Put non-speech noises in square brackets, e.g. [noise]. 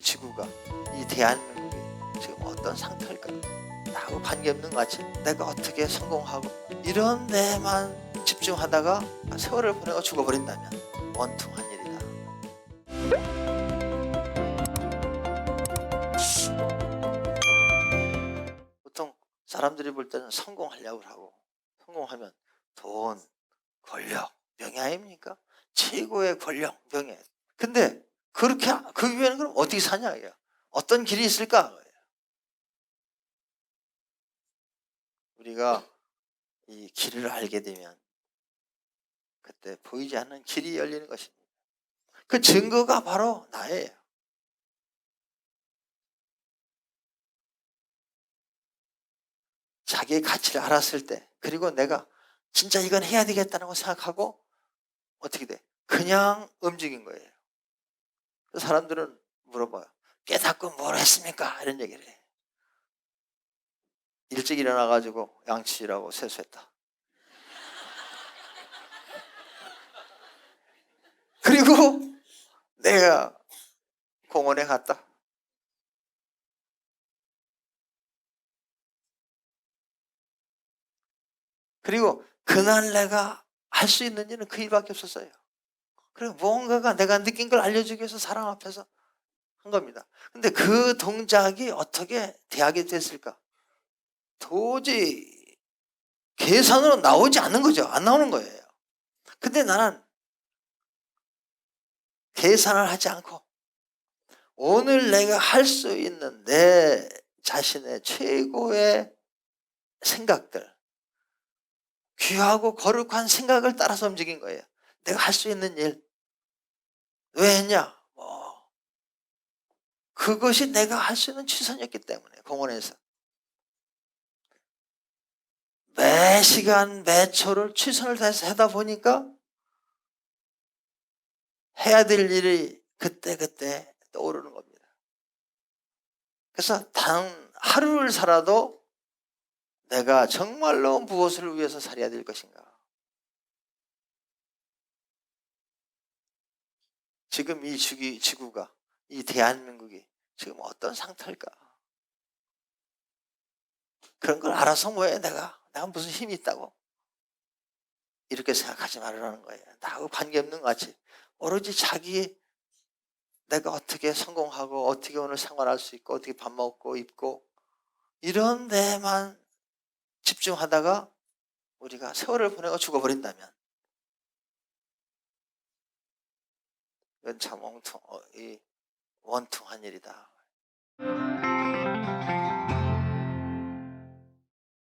지구가 이 대한민국이 지금 어떤 상태일까? 나하고 관계없는 것 같이 내가 어떻게 성공하고 이런 데만 집중하다가 세월을 보내고 죽어버린다면 원통한 일이다. 보통 사람들이 볼 때는 성공하려고 하고 성공하면 돈, 권력, 명예 아닙니까? 최고의 권력, 명예. 근데 그렇게 그 위에는 그럼 어떻게 사냐 이게 어떤 길이 있을까? 우리가 이 길을 알게 되면 그때 보이지 않는 길이 열리는 것입니다. 그 증거가 바로 나예요. 자기의 가치를 알았을 때 그리고 내가 진짜 이건 해야 되겠다는 거 생각하고 어떻게 돼? 그냥 움직인 거예요. 그 사람들은 물어봐요. 깨닫고 뭘 했습니까? 이런 얘기를 해. 일찍 일어나가지고 양치라고 세수했다. [laughs] 그리고 내가 공원에 갔다. 그리고 그날 내가 할 수 있는 일은 그 일밖에 없었어요. 그리고 무언가가 내가 느낀 걸 알려주기 위해서 사람 앞에서 한 겁니다. 근데 그 동작이 어떻게 대하게 됐을까? 도저히 계산으로 나오지 않는 거죠. 안 나오는 거예요. 근데 나는 계산을 하지 않고 오늘 내가 할 수 있는 내 자신의 최고의 생각들, 귀하고 거룩한 생각을 따라서 움직인 거예요. 내가 할 수 있는 일. 왜 했냐? 뭐, 그것이 내가 할 수 있는 최선이었기 때문에, 공원에서. 매 시간, 매 초를 최선을 다해서 하다 보니까 해야 될 일이 그때 그때 떠오르는 겁니다. 그래서 단 하루를 살아도 내가 정말로 무엇을 위해서 살아야 될 것인가? 지금 이 지구, 지구가, 이 대한민국이 지금 어떤 상태일까? 그런 걸 알아서 뭐해, 내가? 내가 무슨 힘이 있다고? 이렇게 생각하지 말라는 거예요. 나하고 관계없는 것 같이. 오로지 자기 내가 어떻게 성공하고 어떻게 오늘 생활할 수 있고 어떻게 밥 먹고 입고 이런 데만 집중하다가 우리가 세월을 보내고 죽어버린다면 참 엉뚱, 어, 이 원통한 일이다.